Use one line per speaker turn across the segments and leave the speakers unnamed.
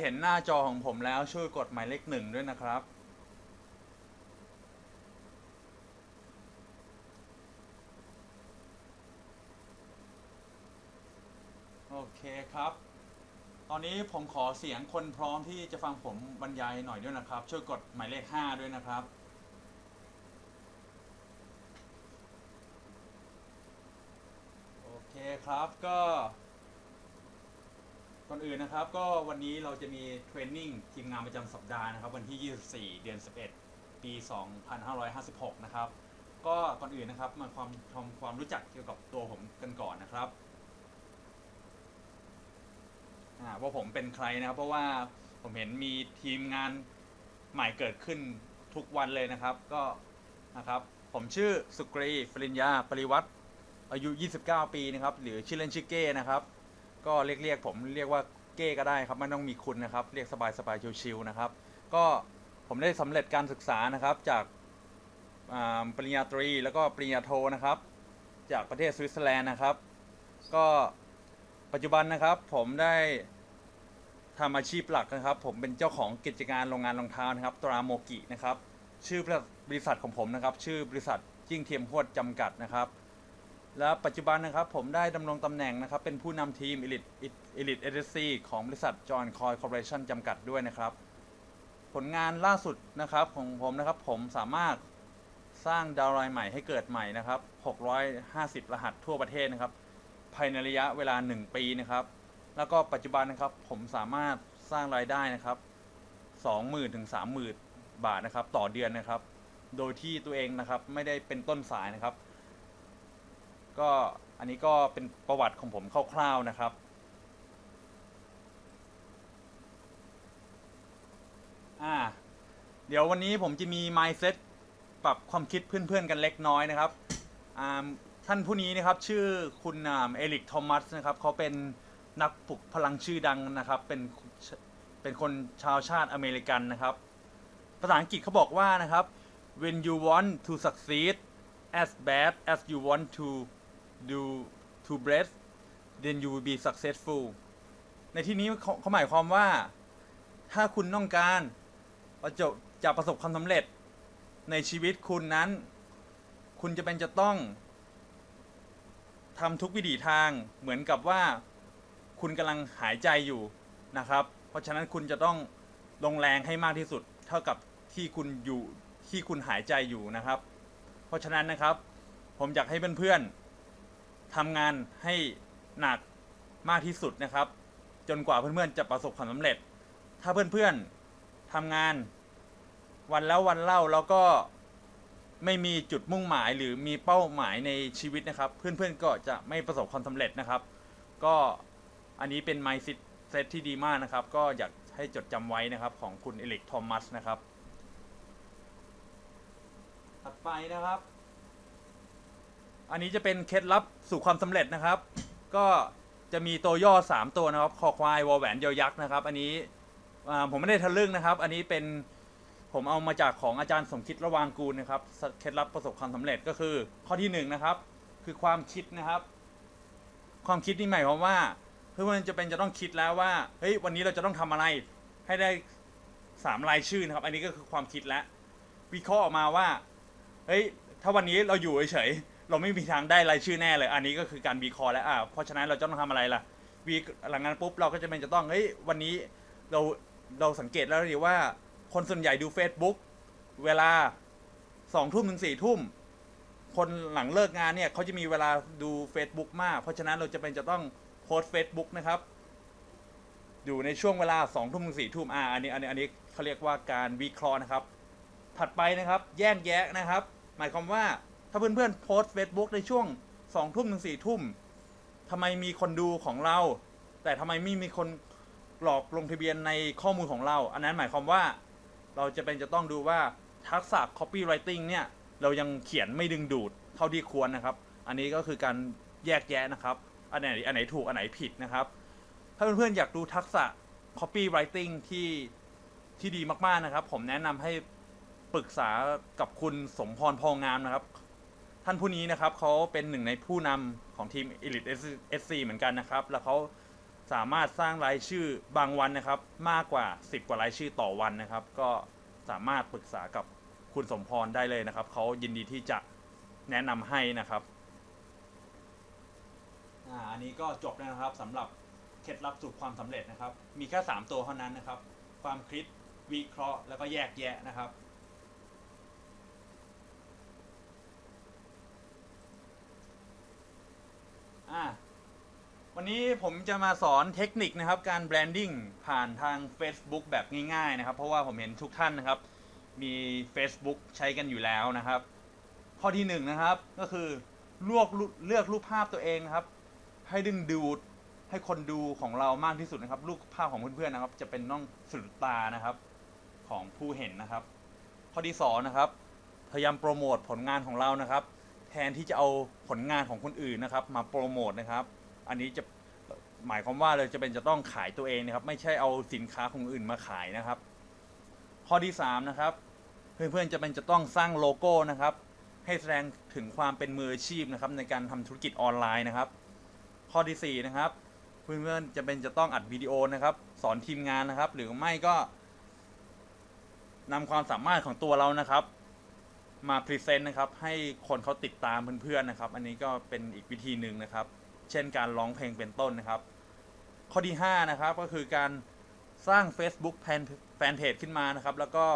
เห็นหน้าจอของผมแล้วช่วยกดหมายเลขหนึ่งด้วยนะครับ โอเคครับ ตอนนี้ผมขอเสียงคนพร้อมที่จะฟังผมบรรยายหน่อยด้วยนะครับ ช่วยกดหมายเลขห้าด้วยนะครับโอเคครับก็ ก่อนอื่นนะครับก็วันนี้เราจะมีเทรนนิ่งทีมงานประจำสัปดาห์นะครับ วันที่ 24 เดือน 11 ปี 2556 นะครับ ก็ก่อนอื่นนะครับมาความทำความรู้จักเกี่ยวกับตัวผมกันก่อนนะครับว่าผมเป็นใครนะครับ เพราะว่าผมเห็นมีทีมงานใหม่เกิดขึ้นทุกวันเลยนะครับ ก็นะครับ ผมชื่อสุกรีฟริญญาปริวัติอายุ 29 ปีนะครับ หรือชื่อเล่นชื่อเก้นะครับ ก็เรียกเรียกผมเรียกว่าเก้ก็ได้ครับไม่ต้องมีคุณนะครับ เรียกสบายสบายชิวๆนะครับ ก็ผมได้สำเร็จการศึกษานะครับจากปริญญาตรีแล้วก็ปริญญาโทนะครับ จากประเทศสวิตเซอร์แลนด์นะครับ ก็ปัจจุบันนะครับผมได้ทำอาชีพหลักนะครับ ผมเป็นเจ้าของกิจการโรงงานรองเท้านะครับ ตราโมกินะครับ ชื่อบริษัทของผมนะครับ ชื่อบริษัทจิ้งเทียมพวดจำกัดนะครับ และปัจจุบันนะครับผมได้ดำรงตำแหน่งนะครับ เป็นผู้นำทีม Elite Elite Agency ของบริษัท John Coy Corporation จำกัดด้วยนะครับ ผลงานล่าสุดนะครับของผมนะครับผมสามารถสร้างดาวไลน์ใหม่ให้เกิดใหม่นะครับ 650 รหัสทั่วประเทศนะครับ ภายในระยะเวลา 1 ปีนะครับ แล้วก็ปัจจุบันนะครับผมสามารถสร้างรายได้นะครับ 20,000ถึง30,000 บาทนะครับ ต่อเดือนนะครับ โดยที่ตัวเองนะครับไม่ได้เป็นต้นสายนะครับ ก็อันนี้ก็เป็นประวัติของผมคร่าวๆนะครับ อ่า เดี๋ยววันนี้ผมจะมี mindset ปรับความคิดเพื่อนๆกันเล็กน้อยนะครับ อ่า ท่านผู้นี้นะครับชื่อคุณเอลิกทอมัสนะครับเขาเป็นนักปลุกพลังชื่อดังนะครับ เป็นเป็นคนชาวชาติอเมริกันนะครับ ภาษาอังกฤษเขาบอกว่านะครับ when you want to succeed as bad as you want to do to best then you will be successful ในที่นี้เขาหมายความว่า ถ้าคุณต้องการประจะจะประสบความสำเร็จ ในชีวิตคุณนั้น คุณจะเป็นจะต้องทำทุกวิถีทางเหมือนกับว่า คุณกำลังหายใจอยู่นะครับ เพราะฉะนั้นคุณจะต้องลงแรงให้มากที่สุด เท่ากับที่คุณอยู่ที่คุณหายใจอยู่นะครับ เพราะฉะนั้นนะครับ ผมอยากให้เพื่อนๆ ทำงานให้หนักมากที่สุดนะครับ จนกว่าเพื่อนๆจะประสบความสำเร็จ ถ้าเพื่อนๆทำงาน วันแล้ววันเล่าแล้วก็ไม่มีจุดมุ่งหมายหรือมีเป้าหมายในชีวิตนะครับ เพื่อนๆก็จะไม่ประสบความสำเร็จนะครับ ก็อันนี้เป็น mindset เซตที่ดีมากนะครับ ก็อยากให้จดจำไว้นะครับของคุณเอลิกทอมัสนะครับ ถัดไปนะครับ อันนี้จะเป็นเคล็ดลับสู่ความสำเร็จนะครับ ก็จะมีตัวย่อ 3 ตัวนะครับคอควายวอแหวนยอยักษ์นะครับ อันนี้ผมไม่ได้ทะลึ่งนะครับ อันนี้เป็นผมเอามาจากของอาจารย์สมคิดระวางกูลนะครับเคล็ดลับประสบความสำเร็จก็คือ ข้อที่หนึ่งนะครับ คือความคิดนะครับ ความคิดนี่หมายความว่าเพื่อนจะเป็นจะต้องคิดแล้วว่าเฮ้ยวันนี้เราจะต้องทำอะไรให้ได้สามรายชื่อนะครับ อันนี้ก็คือความคิดแล้ววิเคราะห์ออกมาว่าเฮ้ยถ้าวันนี้เราอยู่เฉย เราไม่มีทางได้รายชื่อแน่เลย อันนี้ก็คือการวิเคราะห์แล้วอ่าเพราะฉะนั้นเราจะต้องทำอะไรล่ะวีหลังงานปุ๊บเราก็จะเป็นจะต้องเฮ้ยวันนี้เราเราสังเกตแล้วดีว่า คนส่วนใหญ่ดู Facebook เวลาสองทุ่มถึงสี่ทุ่มคนหลังเลิกงานเนี่ยเขาจะมีเวลาดู Facebook มาก เพราะฉะนั้นเราจะเป็นจะต้องโพสต์ Facebook นะครับ อยู่ในช่วงเวลาสองทุ่มถึงสี่ทุ่มอ่าอันนี้อันนี้อันนี้เขาเรียกว่าการวิเคราะห์นะครับ ถัดไปนะครับ แยกแยะนะครับ หมายความว่า ถ้าเพื่อนๆโพสต์ Facebook ในช่วงสองทุ่มถึงสี่ทุ่มทำไมมีคนดูของเรา แต่ทำไมไม่มีคนหลอกลงทะเบียนในข้อมูลของเรา อันนั้นหมายความว่าเราจะเป็นจะต้องดูว่าทักษะ copywriting เนี่ย เรายังเขียนไม่ดึงดูดเท่าที่ควรนะครับ อันนี้ก็คือการแยกแยะนะครับ อันไหนอันไหนถูกอันไหนผิดนะครับ ถ้าเพื่อนๆอยากดูทักษะ copywriting ที่ที่ดีมากๆนะครับ ผมแนะนำให้ปรึกษากับคุณสมพรพองงามนะครับ ท่านผู้นี้นะครับเขาเป็นหนึ่งในผู้นำของทีม Elite SC เหมือนกันนะครับ แล้วเขาสามารถสร้างรายชื่อบางวันนะครับ มากกว่า 10 กว่ารายชื่อต่อวันนะครับ ก็สามารถปรึกษากับคุณสมพรได้เลยนะครับเขายินดีที่จะแนะนำให้นะครับอ่าอันนี้ก็จบแล้วนะครับสำหรับเคล็ดลับสู่ความสำเร็จนะครับ มีแค่ 3 ตัวเท่านั้นนะครับ ความคิดวิเคราะห์แล้วก็แยกแยะนะครับ อ่าวันนี้ผมจะมาสอนเทคนิคนะครับ การแบรนดิ้งผ่านทาง Facebook แบบง่ายๆนะครับ เพราะว่าผมเห็นทุกท่านนะครับ มี Facebook ใช้กันอยู่แล้วนะครับ ข้อที่หนึ่งนะครับก็คือเลือกเลือกรูปภาพตัวเองนะครับ ให้ดึงดูดให้คนดูของเรามากที่สุดนะครับ รูปภาพของเพื่อนๆนะครับ จะเป็นน้องสุดตานะครับของผู้เห็นนะครับ ข้อที่สองนะครับพยายามโปรโมทผลงานของเรานะครับ แทนที่จะเอาผลงานของคนอื่นนะครับ มาโปรโมทนะครับ อันนี้จะหมายความว่าเลยจะเป็นจะต้องขายตัวเองนะครับ ไม่ใช่เอาสินค้าของอื่นมาขายนะครับ ข้อที่สามนะครับเพื่อนๆจะเป็นจะต้องสร้างโลโก้นะครับ ให้แสดงถึงความเป็นมืออาชีพนะครับ ในการทำธุรกิจออนไลน์นะครับ ข้อที่สี่นะครับเพื่อนๆจะเป็นจะต้องอัดวิดีโอนะครับ สอนทีมงานนะครับ หรือไม่ก็นำความสามารถของตัวเรานะครับ มาพรีเซนต์นะครับให้คนเขาติดตามเพื่อนๆนะครับ อันนี้ก็เป็นอีกวิธีหนึ่งนะครับ เช่นการร้องเพลงเป็นต้นนะครับ ข้อที่ห้านะครับก็คือการสร้าง Facebook แฟนแฟนเพจขึ้นมานะครับ แล้วก็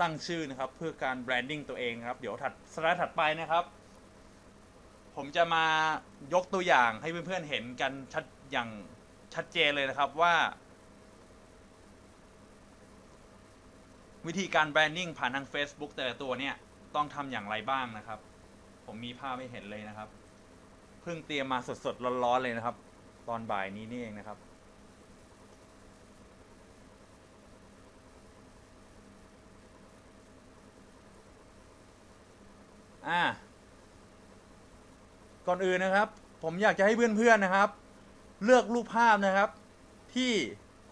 ตั้งชื่อนะครับเพื่อการแบรนดิ้งตัวเองครับ เดี๋ยวถัดสไลด์ถัดไปนะครับ ผมจะมายกตัวอย่างให้เพื่อนๆเห็นกันชัดอย่างชัดเจนเลยนะครับว่า วิธีการแบรนดิ้งผ่านทาง Facebook แต่ละตัวเนี่ย ต้องทำอย่างไรบ้างนะครับ ผมมีภาพให้เห็นเลยนะครับ เพิ่งเตรียมมาสดๆร้อนๆเลยนะครับ ตอนบ่ายนี้นี่เองนะครับ อ่า ก่อนอื่นนะครับ ผมอยากจะให้เพื่อนๆนะครับ เลือกรูปภาพนะครับ ที่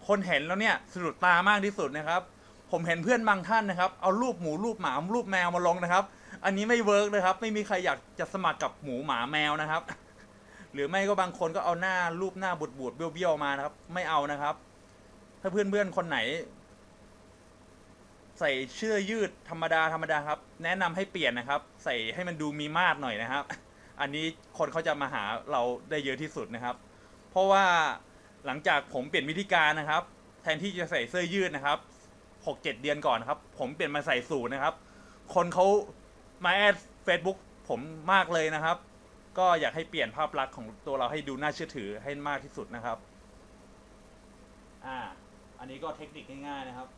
คนเห็นแล้วเนี่ยสะดุดตามากที่สุดนะครับ ผมเห็นเพื่อนบางท่านนะครับ เอารูปหมูรูปหมารูปแมวมาลงนะครับ อันนี้ไม่เวิร์กเลยครับ ไม่มีใครอยากจะสมัครกับหมูหมาแมวนะครับ หรือไม่ก็บางคนก็เอาหน้ารูปหน้าบูดบูดๆเบี้ยวๆมานะครับ ไม่เอานะครับ ถ้าเพื่อนๆคนไหน ใส่เสื้อยืดธรรมดาธรรมดาครับ แนะนำให้เปลี่ยนนะครับ ใส่ให้มันดูมีมาดหน่อยนะครับ อันนี้คนเขาจะมาหาเราได้เยอะที่สุดนะครับ เพราะว่าหลังจากผมเปลี่ยนวิธีการนะครับ แทนที่จะใส่เสื้อยืดนะครับ หกเจ็ดเดือนก่อนนะครับ ผมเปลี่ยนมาใส่สูทนะครับ คนเขามาแอด Facebook ผมมากเลยนะครับ ก็อยากให้เปลี่ยนภาพลักษณ์ของตัวเราให้ดูน่าเชื่อถือให้มากที่สุดนะครับ อ่า อันนี้ก็เทคนิคง่ายๆนะครับ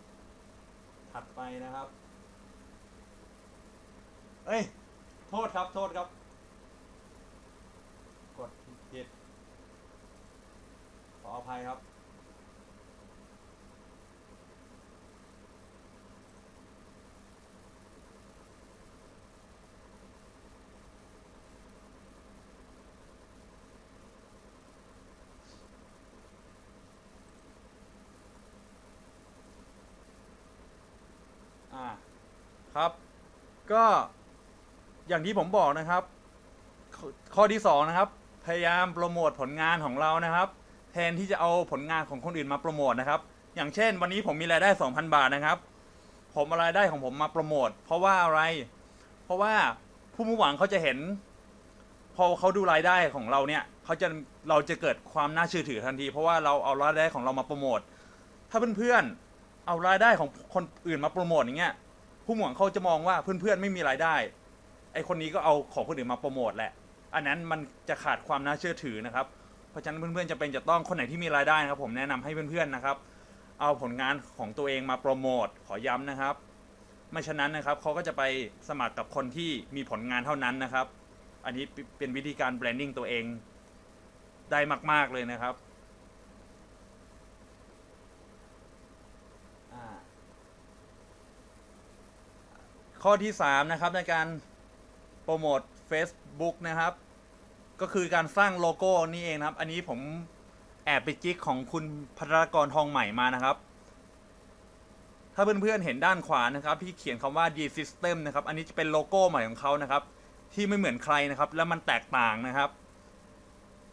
ถัดไปนะครับ เอ้ย โทษครับ โทษครับ กดผิดขออภัยครับ อ่า ครับ ก็อย่างที่ผมบอกนะครับ ข้อที่สองนะครับ พยายามโปรโมทผลงานของเรานะครับ แทนที่จะเอาผลงานของคนอื่นมาโปรโมทนะครับ อย่างเช่น วันนี้ผมมีรายได้ 2,000 บาทนะครับ ผมเอารายได้ของผมมาโปรโมทเพราะว่าอะไร เพราะว่าผู้มุ่งหวังเขาจะเห็น พอเขาดูรายได้ของเราเนี่ยเขาจะเราจะเกิดความน่าเชื่อถือทันที เพราะว่าเราเอารายได้ของเรามาโปรโมทถ้าเพื่อนๆเอารายได้ของคนอื่นมาโปรโมทอย่างเงี้ย ผู้หมวงเขาจะมองว่าเพื่อนๆไม่มีรายได้ ไอคนนี้ก็เอาของคนอื่นมาโปรโมทแหละ อันนั้นมันจะขาดความน่าเชื่อถือนะครับ เพราะฉะนั้นเพื่อนๆจะเป็นจะต้องคนไหนที่มีรายได้นะครับ ผมแนะนำให้เพื่อนๆนะครับ เอาผลงานของตัวเองมาโปรโมทขอย้ำนะครับ ไม่ฉะนั้นนะครับเขาก็จะไปสมัครกับคนที่มีผลงานเท่านั้นนะครับ อันนี้เป็นวิธีการแบรนดิ้งตัวเองได้มาก ๆเลยนะครับ ข้อที่ 3 นะครับ ในการโปรโมท Facebook นะครับ ก็คือการสร้างโลโก้นี่เองครับ อันนี้ผมแอบไปจิกของคุณพัทรกรทองใหม่มานะครับ ถ้าเพื่อนๆเห็นด้านขวานะครับที่เขียนคำว่า D System นะครับ อันนี้จะเป็นโลโก้ใหม่ของเขานะครับ ที่ไม่เหมือนใครนะครับ และมันแตกต่างนะครับ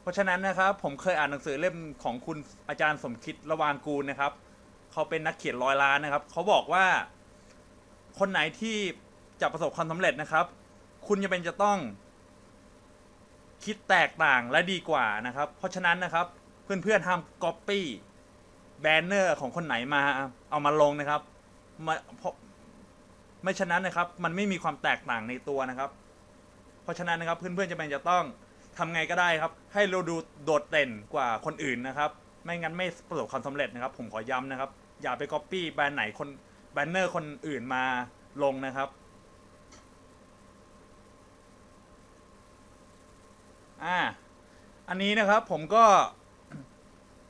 เพราะฉะนั้นนะครับผมเคยอ่านหนังสือเล่มของคุณอาจารย์สมคิดระวางกูลนะครับ เขาเป็นนักเขียนร้อยล้านนะครับ เขาบอกว่าคนไหนที่ จะประสบความสำเร็จนะครับ คุณจะเป็นจะต้อง คิดแตกต่างและดีกว่านะครับ เพราะฉะนั้นนะครับ เพื่อนๆห้ามก๊อปปี้แบนเนอร์ของคนไหนมาเอามาลงนะครับมาเพราะไม่ฉะนั้นนะครับ มันไม่มีความแตกต่างในตัวนะครับ เพราะฉะนั้นนะครับเพื่อนๆจะเป็นจะต้องทำไงก็ได้ครับ ให้เราดูโดดเด่นกว่าคนอื่นนะครับ ไม่งั้นไม่ประสบความสำเร็จนะครับ ผมขอย้ำนะครับ อย่าไปก๊อปปี้แบรนด์ไหนคนแบนเนอร์คนอื่นมาลงนะครับ อ่า อันนี้นะครับผมก็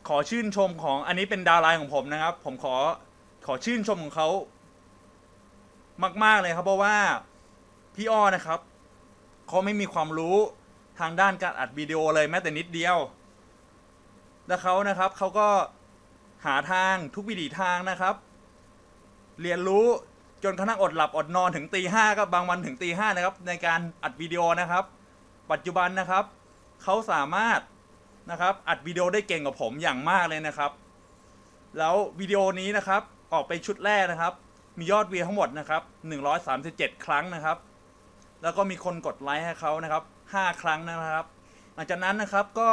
ขอชื่นชมของอันนี้เป็นดาวไลน์ของผมนะครับ ผมขอขอชื่นชมของเขามาก ๆ เลยครับ เพราะว่าพี่อ้อนะครับเขาไม่มีความรู้ทางด้านการอัดวิดีโอเลยแม้แต่นิดเดียว แล้วเขานะครับเขาก็หาทางทุกวิถีทางนะครับ เรียนรู้จนกระทั่งอดหลับอดนอนถึงตีห้าก็บางวันถึงตีห้านะครับ ในการอัดวิดีโอนะครับ ปัจจุบันนะครับ เขาสามารถนะครับอัดวิดีโอได้เก่งกว่าผมอย่างมากเลยนะครับ แล้ววิดีโอนี้นะครับออกไปชุดแรกนะครับ มียอดวิวทั้งหมดนะครับ137 ครั้งนะครับ แล้วก็มีคนกดไลค์ให้เขานะครับ5ครั้งนะครับ หลังจากนั้นนะครับก็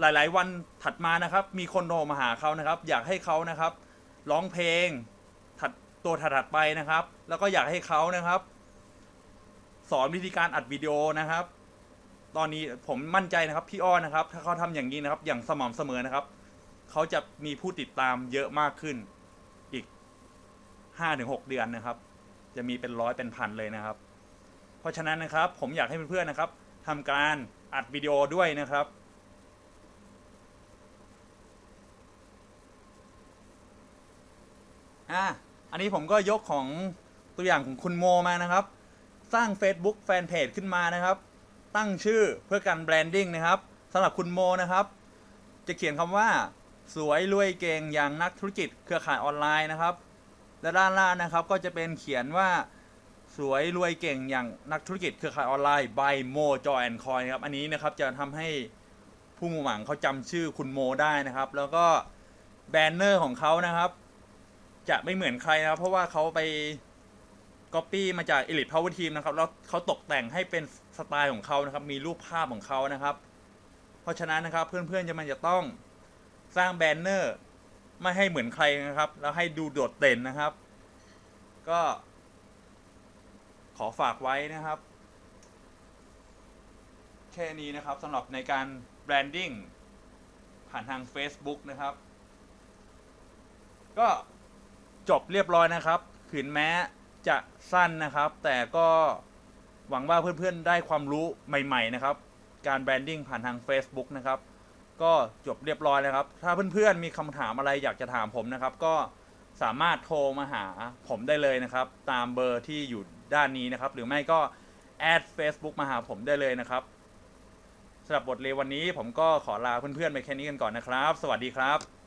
หลาย ๆ วันถัดมานะครับ มีคนโทรมาหาเขานะครับ อยากให้เขานะครับร้องเพลงถัดตัวถัดไปนะครับ แล้วก็อยากให้เขานะครับ สอนวิธีการอัดวิดีโอนะครับ ตอนนี้ผมมั่นใจนะครับพี่อ้อนะครับ ถ้าเขาทำอย่างนี้นะครับ อย่างสม่ำเสมอนะครับ เขาจะมีผู้ติดตามเยอะมากขึ้น อีกห้าถึงหกเดือนนะครับ จะมีเป็นร้อยเป็นพันเลยนะครับ เพราะฉะนั้นนะครับ ผมอยากให้เพื่อนๆนะครับทำการอัดวิดีโอด้วยนะครับ อะ อันนี้ผมก็ยกของตัวอย่างของคุณโมมานะครับ สร้าง Facebook แฟนเพจขึ้นมานะครับ ตั้งชื่อเพื่อการแบรนดิ้งนะครับสำหรับคุณโมนะครับ จะเขียนคำว่า สวยรวยเก่งอย่างนักธุรกิจเครือข่ายออนไลน์นะครับ และด้านล่างนะครับก็จะเป็นเขียนว่าสวยรวยเก่งอย่างนักธุรกิจเครือข่ายออนไลน์ by Mo Joy and Coin ครับอันนี้นะครับจะทำให้ผู้มุ่งหวังเขาจำชื่อคุณโมได้นะครับ แล้วก็แบนเนอร์ของเขานะครับ จะไม่เหมือนใครนะครับ เพราะว่าเขาไปก๊อปปี้มาจาก Elite Power Team นะครับ แล้วเขาตกแต่งให้เป็น สไตล์ของเขานะครับ มีรูปภาพของเขานะครับ เพราะฉะนั้นนะครับเพื่อนๆจะมันจะต้องสร้างแบนเนอร์ไม่ให้เหมือนใครนะครับ แล้วให้ดูโดดเด่นนะครับ ก็ ขอฝากไว้นะครับ แค่นี้นะครับสำหรับในการแบรนดิ้งผ่านทาง Facebook นะครับ ก็จบเรียบร้อยนะครับถึงแม้จะสั้นนะครับ แต่ก็ หวังว่าเพื่อนๆได้ความรู้ใหม่ๆนะครับ การแบรนดิ้งผ่านทาง Facebook นะครับ ก็จบเรียบร้อยแล้วครับ ถ้าเพื่อนๆมีคำถามอะไรอยากจะถามผมนะครับ ก็สามารถโทรมาหาผมได้เลยนะครับ ตามเบอร์ที่อยู่ด้านนี้นะครับ หรือไม่ก็แอด Facebook มาหาผมได้เลยนะครับสำหรับบทเรียนวันนี้ผมก็ขอลาเพื่อนๆไปแค่นี้กันก่อนนะครับ สวัสดีครับ